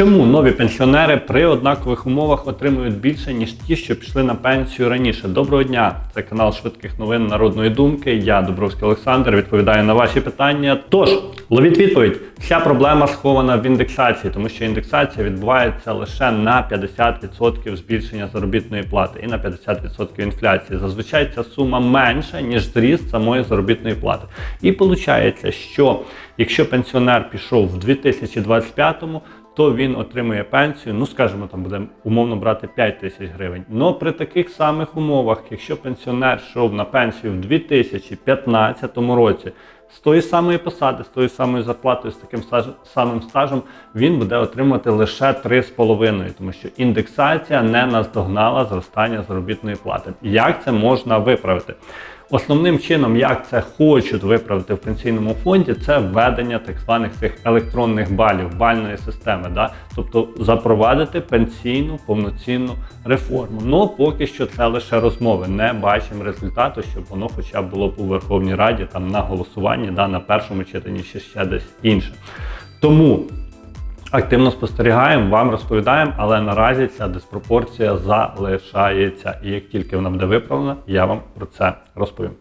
Чому нові пенсіонери при однакових умовах отримують більше, ніж ті, що пішли на пенсію раніше? Доброго дня! Це канал швидких новин народної думки. Я Дубровський Олександр. Відповідаю на ваші питання. Тож ловіть відповідь. Вся проблема схована в індексації, тому що індексація відбувається лише на 50% збільшення заробітної плати і на 50% інфляції. Зазвичай ця сума менша ніж зріст самої заробітної плати. І виходить, що якщо пенсіонер пішов в 2025-му, то він отримує пенсію, ну скажімо, там буде умовно брати 5 тисяч гривень. Но при таких самих умовах, якщо пенсіонер йшов на пенсію в 2015 році з тої самої посади, з тою самою зарплатою, з таким самим стажем, він буде отримувати лише 3,5, тому що індексація не наздогнала зростання заробітної плати. Як це можна виправити? Основним чином, як це хочуть виправити в пенсійному фонді, це введення так званих цих електронних балів, бальної системи, да? тобто запровадити пенсійну повноцінну реформу. Ну поки що це лише розмови. Не бачимо результату, щоб воно хоча б було б у Верховній Раді там на голосуванні, да, на першому читанні чи ще десь інше. Тому активно спостерігаємо, вам розповідаємо, але наразі ця диспропорція залишається. І як тільки вона буде виправлена, я вам про це розповім.